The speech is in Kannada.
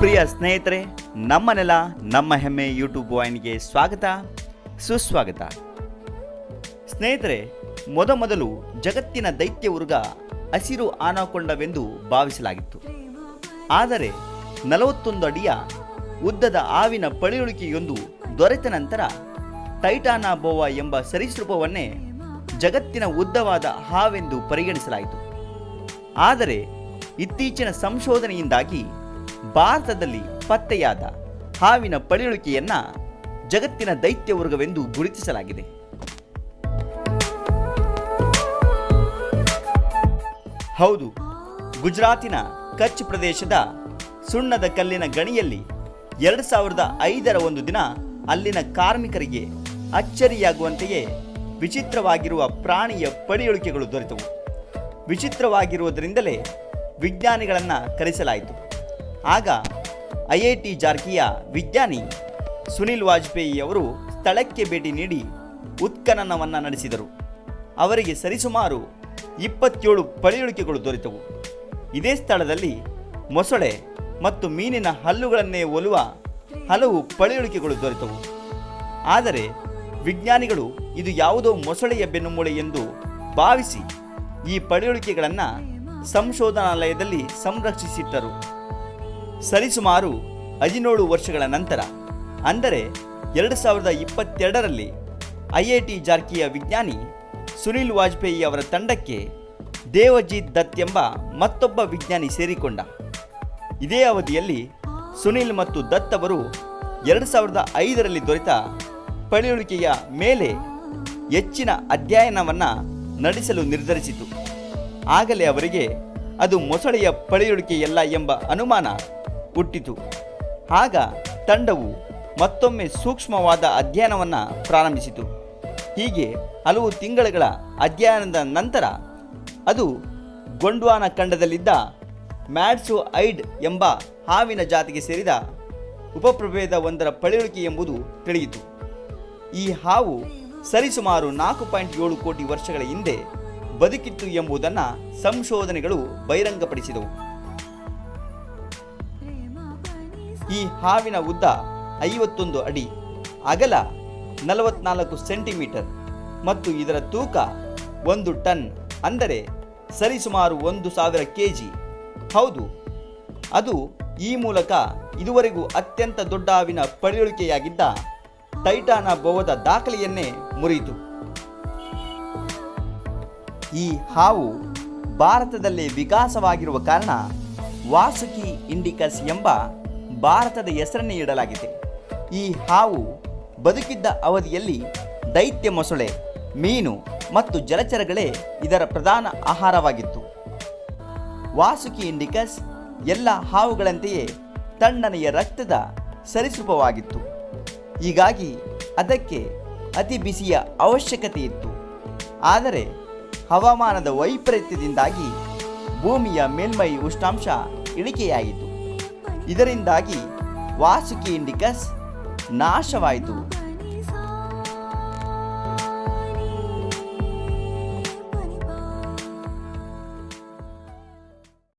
ಪ್ರಿಯ ಸ್ನೇಹಿತರೆ ನಮ್ಮ ನೆಲ ನಮ್ಮ ಹೆಮ್ಮೆ ಯೂಟ್ಯೂಬ್ ವಾಹಿನಿಗೆ ಸ್ವಾಗತ, ಸುಸ್ವಾಗತ. ಸ್ನೇಹಿತರೆ ಮೊದಮೊದಲು ಜಗತ್ತಿನ ದೈತ್ಯ ಉರ್ಗ ಹಸಿರು ಆನಾಕೊಂಡವೆಂದು ಭಾವಿಸಲಾಗಿತ್ತು. ಆದರೆ ನಲವತ್ತೊಂದು ಅಡಿಯ ಉದ್ದದ ಹಾವಿನ ಪಳಿಯುಳಿಕೆಯೊಂದು ದೊರೆತ ನಂತರ ಟೈಟಾನಾ ಬೋವ ಎಂಬ ಸರೀಸೃಪವನ್ನೇ ಜಗತ್ತಿನ ಉದ್ದವಾದ ಹಾವೆಂದು ಪರಿಗಣಿಸಲಾಯಿತು. ಆದರೆ ಇತ್ತೀಚಿನ ಸಂಶೋಧನೆಯಿಂದಾಗಿ ಭಾರತದಲ್ಲಿ ಪತ್ತೆಯಾದ ಹಾವಿನ ಪಳಿಯುಳಿಕೆಯನ್ನ ಜಗತ್ತಿನ ದೈತ್ಯ ವರ್ಗವೆಂದು ಗುರುತಿಸಲಾಗಿದೆ. ಹೌದು, ಗುಜರಾತಿನ ಕಚ್ ಪ್ರದೇಶದ ಸುಣ್ಣದ ಕಲ್ಲಿನ ಗಣಿಯಲ್ಲಿ ಎರಡು ಸಾವಿರದ ಐದರ ಒಂದು ದಿನ ಅಲ್ಲಿನ ಕಾರ್ಮಿಕರಿಗೆ ಅಚ್ಚರಿಯಾಗುವಂತೆಯೇ ವಿಚಿತ್ರವಾಗಿರುವ ಪ್ರಾಣಿಯ ಪಳಿಯುಳಿಕೆಗಳು ದೊರೆತವು. ವಿಚಿತ್ರವಾಗಿರುವುದರಿಂದಲೇ ವಿಜ್ಞಾನಿಗಳನ್ನು ಕರೆಸಲಾಯಿತು. ಆಗ ಐ ಐ ಟಿ ಜಾರ್ಕಿಯ ವಿಜ್ಞಾನಿ ಸುನಿಲ್ ವಾಜಪೇಯಿ ಅವರು ಸ್ಥಳಕ್ಕೆ ಭೇಟಿ ನೀಡಿ ಉತ್ಖನನವನ್ನು ನಡೆಸಿದರು. ಅವರಿಗೆ ಸರಿಸುಮಾರು ಇಪ್ಪತ್ತೇಳು ಪಳಿಯುಳಿಕೆಗಳು ದೊರೆತವು. ಇದೇ ಸ್ಥಳದಲ್ಲಿ ಮೊಸಳೆ ಮತ್ತು ಮೀನಿನ ಹಲ್ಲುಗಳನ್ನೇ ಒಲುವ ಹಲವು ಪಳಿಯುಳಿಕೆಗಳು ದೊರೆತವು. ಆದರೆ ವಿಜ್ಞಾನಿಗಳು ಇದು ಯಾವುದೋ ಮೊಸಳೆಯ ಬೆನ್ನುಮೂಳೆ ಎಂದು ಭಾವಿಸಿ ಈ ಪಳಿಯುಳಿಕೆಗಳನ್ನು ಸಂಶೋಧನಾಲಯದಲ್ಲಿ ಸಂರಕ್ಷಿಸಿಟ್ಟರು ಸರಿಸುಮಾರು ಹದಿನೇಳು ವರ್ಷಗಳ ನಂತರ, ಅಂದರೆ ಎರಡು ಸಾವಿರದ ಇಪ್ಪತ್ತೆರಡರಲ್ಲಿ ಐ ಐ ಟಿ ಜಾರ್ಕಿಯ ವಿಜ್ಞಾನಿ ಸುನಿಲ್ ವಾಜಪೇಯಿ ಅವರ ತಂಡಕ್ಕೆ ದೇವಜಿತ್ ದತ್ ಎಂಬ ಮತ್ತೊಬ್ಬ ವಿಜ್ಞಾನಿ ಸೇರಿಕೊಂಡ. ಇದೇ ಅವಧಿಯಲ್ಲಿ ಸುನಿಲ್ ಮತ್ತು ದತ್ ಅವರು ಎರಡು ಸಾವಿರದ ಐದರಲ್ಲಿ ದೊರೆತ ಪಳಿಯುಳಿಕೆಯ ಮೇಲೆ ಹೆಚ್ಚಿನ ಅಧ್ಯಯನವನ್ನು ನಡೆಸಲು ನಿರ್ಧರಿಸಿತು. ಆಗಲೇ ಅವರಿಗೆ ಅದು ಮೊಸಳೆಯ ಪಳೆಯುಳಿಕೆಯಲ್ಲ ಎಂಬ ಅನುಮಾನ ಹುಟ್ಟಿತು. ಆಗ ತಂಡವು ಮತ್ತೊಮ್ಮೆ ಸೂಕ್ಷ್ಮವಾದ ಅಧ್ಯಯನವನ್ನು ಪ್ರಾರಂಭಿಸಿತು. ಹೀಗೆ ಹಲವು ತಿಂಗಳುಗಳ ಅಧ್ಯಯನದ ನಂತರ ಅದು ಗೊಂಡ್ವಾನ ಖಂಡದಲ್ಲಿದ್ದ ಮ್ಯಾಡ್ಸು ಐಡ್ ಎಂಬ ಹಾವಿನ ಜಾತಿಗೆ ಸೇರಿದ ಉಪಪ್ರಭೇದ ಒಂದರ ಪಳೆಯುಳಿಕೆ ಎಂಬುದು ತಿಳಿಯಿತು. ಈ ಹಾವು ಸರಿಸುಮಾರು ನಾಲ್ಕು ಪಾಯಿಂಟ್ ಏಳು ಕೋಟಿ ವರ್ಷಗಳ ಹಿಂದೆ ಬದುಕಿತ್ತು ಎಂಬುದನ್ನು ಸಂಶೋಧನೆಗಳು ಬಹಿರಂಗಪಡಿಸಿದವು. ಈ ಹಾವಿನ ಉದ್ದ ಐವತ್ತೊಂದು ಅಡಿ, ಅಗಲ ನಲವತ್ನಾಲ್ಕು ಸೆಂಟಿಮೀಟರ್ ಮತ್ತು ಇದರ ತೂಕ ಒಂದು ಟನ್ ಅಂದರೆ ಸರಿಸುಮಾರು ಒಂದು ಸಾವಿರ ಕೆ ಜಿ ಹೌದು, ಅದು ಈ ಮೂಲಕ ಇದುವರೆಗೂ ಅತ್ಯಂತ ದೊಡ್ಡ ಹಾವಿನ ಪಡೆಯುಳಿಕೆಯಾಗಿದ್ದ ಟೈಟಾನ ಬೋವದ ದಾಖಲೆಯನ್ನೇ ಮುರಿಯಿತು. ಈ ಹಾವು ಭಾರತದಲ್ಲೇ ವಿಕಾಸವಾಗಿರುವ ಕಾರಣ ವಾಸುಕಿ ಇಂಡಿಕಸ್ ಎಂಬ ಭಾರತದ ಹೆಸರನ್ನೇ ಇಡಲಾಗಿದೆ. ಈ ಹಾವು ಬದುಕಿದ್ದ ಅವಧಿಯಲ್ಲಿ ದೈತ್ಯ ಮೊಸಳೆ, ಮೀನು ಮತ್ತು ಜಲಚರಗಳೇ ಇದರ ಪ್ರಧಾನ ಆಹಾರವಾಗಿತ್ತು. ವಾಸುಕಿ ಇಂಡಿಕಸ್ ಎಲ್ಲ ಹಾವುಗಳಂತೆಯೇ ತಣ್ಣನೆಯ ರಕ್ತದ ಸರಿಸೂಪವಾಗಿತ್ತು. ಹೀಗಾಗಿ ಅದಕ್ಕೆ ಅತಿ ಬಿಸಿಯ ಅವಶ್ಯಕತೆ ಇತ್ತು. ಆದರೆ ಹವಾಮಾನದ ವೈಪರೀತ್ಯದಿಂದಾಗಿ ಭೂಮಿಯ ಮೇಲ್ಮೈ ಉಷ್ಣಾಂಶ ಇಳಿಕೆಯಾಯಿತು. ಇದರಿಂದಾಗಿ ವಾಸುಕಿ ಇಂಡಿಕಸ್ ನಾಶವಾಯಿತು.